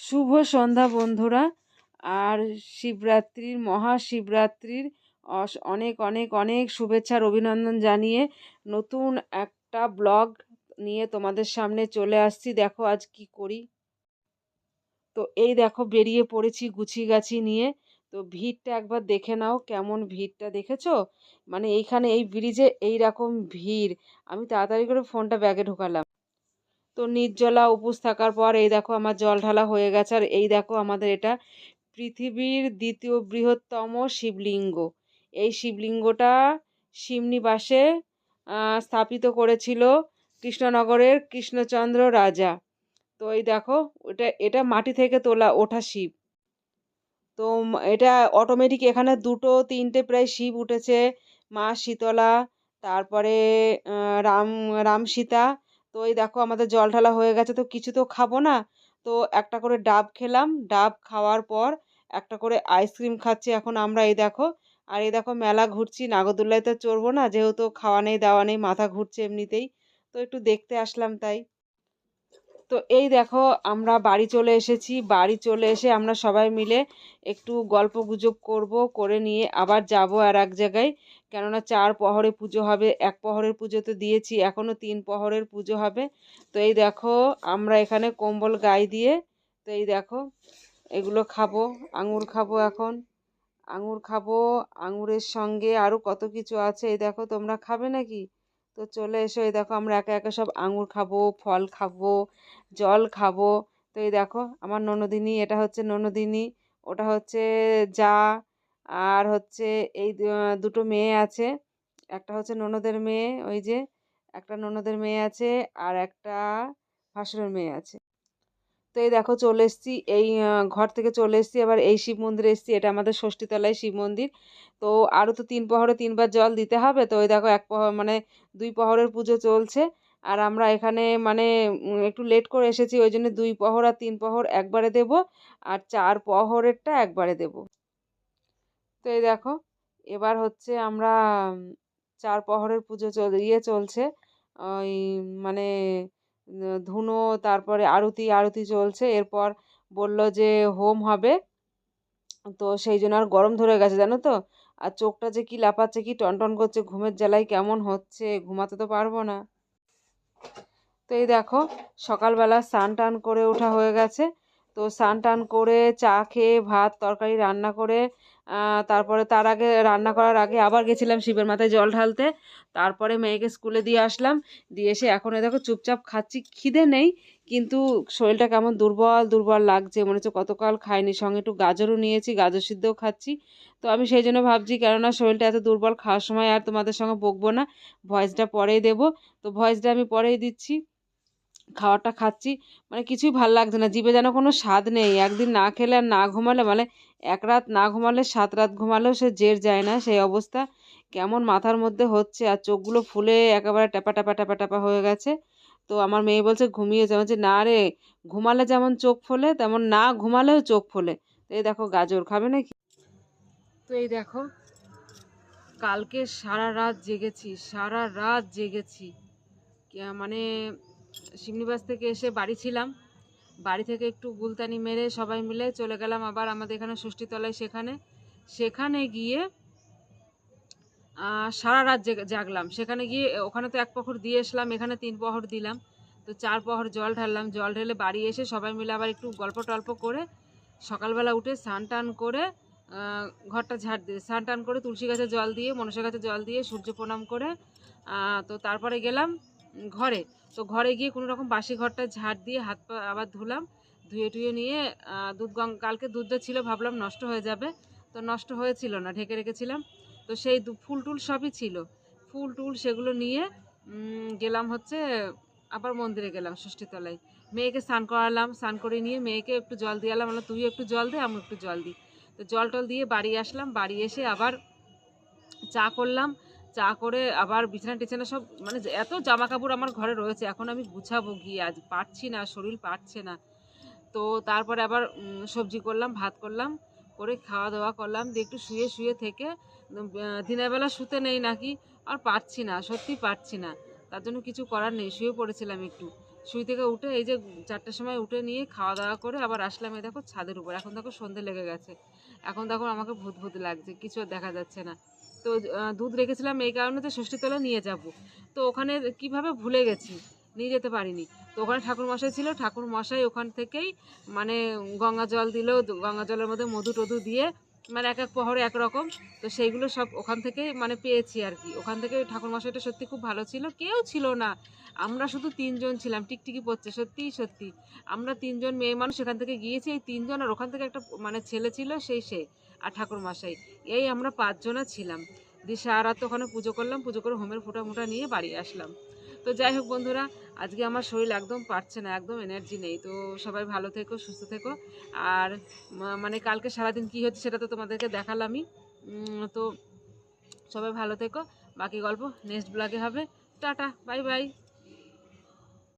শুভ সন্ধ্যা বন্ধুরা। আর শিবরাত্রির, মহাশিবরাত্রির অনেক অনেক অনেক শুভেচ্ছার অভিনন্দন জানিয়ে নতুন একটা ব্লগ নিয়ে তোমাদের সামনে চলে আসছি। দেখো আজ কি করি। তো এই দেখো বেরিয়ে পড়েছি গুছি গাছি নিয়ে। তো ভিড়টা একবার দেখে নাও কেমন ভিড়টা দেখেছ? মানে এইখানে এই ব্রিজে এই রকম ভিড়। আমি তাড়াতাড়ি করে ফোনটা ব্যাগে ঢোকালাম। তো নির্জলা উপোস থাকার পর এই দেখো আমার জল ঢালা হয়ে গেছে। আর এই দেখো আমাদের এটা পৃথিবীর দ্বিতীয় বৃহত্তম শিবলিঙ্গ। এই শিবলিঙ্গটা সিমনিবাসে স্থাপিত করেছিল কৃষ্ণনগরের কৃষ্ণচন্দ্র রাজা। তো এই দেখো এটা এটা মাটি থেকে তোলা, ওঠা শিব। তো এটা অটোমেটিক এখানে দুটো, তিনটে প্রায় শিব উঠেছে। মা শীতলা, তারপরে রাম রাম সীতা তো এই দেখো আমাদের জল ঢালা হয়ে গেছে, তো কিছু তো খাব না। তো একটা করে ডাব খেলাম, ডাব খাওয়ার পর একটা করে আইসক্রিম খাচ্ছি এখন আমরা, এই দেখো। আর এই দেখো মেলা ঘুরছি, নাগরদোল্লায় তো চড়বো না, যেহেতু খাওয়া নেই, দাওয়া নেই, মাথা ঘুরছে এমনিতেই। তো একটু দেখতে আসলাম তাই। তো এই দেখো, আমরা বাড়ি চলে এসেছি। বাড়ি চলে এসে আমরা সবাই মিলে একটু গল্প গুজব করব, করে নিয়ে আবার যাব আর এক জায়গায়। কেননা চার প্রহরে পুজো হবে, এক প্রহরের পুজো তো দিয়েছি, এখনও তিন প্রহরের পুজো হবে। তো এই দেখো, আমরা এখানে কম্বল গায়ে দিয়ে, তো এই দেখো, এগুলো খাব, আঙুর খাব এখন। আঙুর খাব, আঙুরের সঙ্গে আরও কত কিছু আছে, এই দেখো, তোমরা খাবে নাকি? তো চলে এসো, এই দেখো আমরা একে একে সব আঙুর খাব, ফল খাব, জল খাব। তো এই দেখো, আমার ননদিনী, এটা হচ্ছে ননদিনী, ওটা হচ্ছে যা, আর হচ্ছে এই দুটো মেয়ে আছে। একটা হচ্ছে ননদের মেয়ে, ওই যে একটা ননদের মেয়ে আছে, আর একটা ভাসুরের মেয়ে আছে। তো এই দেখো চলে এসেছি, এই ঘর থেকে চলে এসেছি, এবার এই শিব মন্দিরে এসেছি, এটা আমাদের ষষ্ঠীতলায় শিব মন্দির। তো আরও তো তিন প্রহরে তিনবার জল দিতে হবে, তো ওই দেখো এক প্রহর মানে দুই প্রহরের পুজো চলছে। আর আমরা এখানে মানে একটু লেট করে এসেছি, ওই জন্য দুই প্রহর আর তিন প্রহর একবারে দেব, আর চার প্রহরেরটা একবারে দেব। তো এই দেখো, এবার হচ্ছে আমরা চার প্রহরের পুজো চল ইয়ে চলছে, ওই মানে ধুনো, তারপরে আরতি আরতি চলছে। এরপর বলল যে, হোম হবে। তো সেই জন্য আর গরম ধরে গেছে, জানো তো? আর চোখটা যে কি লাফাচ্ছে, কি টনটন করছে, ঘুমের জ্বালায় কেমন হচ্ছে, ঘুমাতে তো পারব না। তো এই দেখো, সকালবেলা স্নান টান করে ওঠা হয়ে গেছে। তো স্নান টান করে চা খেয়ে ভাত তরকারি রান্না করে তারপরে তার আগে রান্না করার আগে আবার গেছিলাম শিবের মাথায় জল ঢালতে। তারপরে মেয়েকে স্কুলে দিয়ে আসলাম। দিয়ে এসে এখন দেখো চুপচাপ খাচ্ছি, খিদে নেই, কিন্তু শরীরটা কেমন দুর্বল দুর্বল লাগছে, মনে হচ্ছে কতকাল খাইনি। সঙ্গে একটু গাজরও নিয়েছি, গাজর সিদ্ধও খাচ্ছি। তো আমি সেই জন্য ভাবছি, কেননা শরীরটা এত দুর্বল খাওয়ার সময় আর তোমাদের সঙ্গে বকবো না, ভয়েসটা পরেই দেবো। তো ভয়েসটা আমি পরেই দিচ্ছি। খাওয়াটা খাচ্ছি মানে কিছুই ভালো লাগছে না। জিভে যেন কোনো স্বাদ নেই। একদিন না খেলে আর না ঘুমালে মানে এক রাত না ঘুমালে সাত রাত ঘুমালেও সে জের যায় না। সেই অবস্থা কেমন মাথার মধ্যে হচ্ছে আর চোখগুলো ফুলে একেবারে ট্যাপা ট্যাপা ট্যাপা ট্যাপা হয়ে গেছে। তো আমার মেয়ে বলছে, ঘুমিয়েছে। বলছে, না রে, ঘুমালে যেমন চোখ ফোলে, তেমন না ঘুমালেও চোখ ফোলে। তো এই দেখো, গাজর খাবে নাকি? তো এই দেখো, কালকে সারা রাত জেগেছি, সারা রাত জেগেছি। মানে শিমনিবাস থেকে এসে বাড়ি ছিলাম। বাড়ি থেকে একটু গুলতানি মেরে সবাই মিলে চলে গেলাম আবার আমাদের এখানে ষষ্ঠীতলায় সেখানে। সেখানে গিয়ে সারা রাত জেগে- জাগলাম। সেখানে গিয়ে, ওখানে তো এক প্রহর দিয়ে এসলাম, এখানে তিন প্রহর দিলাম। তো চার প্রহর জল ঢাললাম, জল ঢেলে বাড়ি এসে সবাই মিলে আবার একটু গল্প টল্প করে সকালবেলা উঠে স্নান টান করে ঘরটা ঝাড় দিয়ে, স্নান টান করে তুলসী গাছে জল দিয়ে, মনসা গাছে জল দিয়ে সূর্য প্রণাম করে তো তারপরে গেলাম ঘরে। তো ঘরে গিয়ে কোনো রকম বাসি ঘরটা ঝাড় দিয়ে হাত পা আবার ধুলাম, ধুয়ে টুয়ে নিয়ে দুধ কালকে দুধটা ছিল, ভাবলাম নষ্ট হয়ে যাবে। তো নষ্ট হয়েছিল না, ঢেকে রেখেছিলাম। তো সেই ফুল টুল সবই ছিল। ফুল টুল সেগুলো নিয়ে গেলাম হচ্ছে, আবার মন্দিরে গেলাম ষষ্ঠীতলায়। মেয়েকে স্নান করালাম, স্নান করে নিয়ে মেয়েকে একটু জল দিয়ে এলাম বললাম তুই একটু জল দে আমি একটু জল দিই। তো জল টল দিয়ে বাড়ি আসলাম। বাড়ি এসে আবার চা করলাম। চা করে আবার বিছানা টিছানা সব মানে এত জামা কাপড় আমার ঘরে রয়েছে, এখন আমি গুছাবো গিয়ে আজ পারছি না, শরীর পারছে না। তো তারপরে আবার সবজি করলাম, ভাত করলাম, করে খাওয়া দাওয়া করলাম, দিয়ে একটু শুয়ে শুয়ে থেকে দিনের বেলা শুতে নেই নাকি? আর পারছি না সত্যি পারছি না। তার জন্য কিছু করার নেই, শুয়ে পড়েছিলাম একটু। শুয়ে থেকে উঠে এই যে চারটের সময় উঠে নিয়ে খাওয়া দাওয়া করে আবার আসলাম এই দেখো ছাদের উপর। এখন দেখো সন্ধে লেগে গেছে। এখন দেখো আমাকে ভূত ভূত লাগছে, কিছু দেখা যাচ্ছে না। তো দুধ রেখেছিলাম এই কারণে যে ষষ্ঠীতলা নিয়ে যাব। তো ওখানে কীভাবে ভুলে গেছি, নিয়ে যেতে পারিনি। তো ওখানে ঠাকুর মশাই ছিল, ঠাকুর মশাই ওখান থেকেই মানে গঙ্গা জল দিল গঙ্গা জলের মধ্যে মধু টধু দিয়ে মানে এক এক প্রহরে একরকম তো সেইগুলো সব ওখান থেকে মানে পেয়েছি আর কি। ওখান থেকে ঠাকুর মশাইটা সত্যি খুব ভালো ছিল। কেউ ছিল না। আমরা শুধু তিনজন ছিলাম, টিকটিকি পড়ছে, সত্যিই সত্যি আমরা তিনজন মেয়ে মানুষ সেখান থেকে গিয়েছি। এই তিনজন আর ওখান থেকে একটা মানে ছেলে ছিল, সেই সে। আর ঠাকুর মশাই, এই আমরা পাঁচজনা ছিলাম। দিয়ে সারা রাত ওখানে পুজো করলাম, পুজো করে হোমের ফুটা মুটা নিয়ে বাড়ি আসলাম। তো যাই হোক বন্ধুরা, আজকে আমার শরীর একদম পারছে না, একদম এনার্জি নেই। তো সবাই ভালো থেকো, সুস্থ থেকো। আর মানে কালকে সারাদিন কী হচ্ছে সেটা তো তোমাদেরকে দেখালামই। তো সবাই ভালো থেকো। বাকি গল্প নেক্সট ব্লগে হবে। Tata bye bye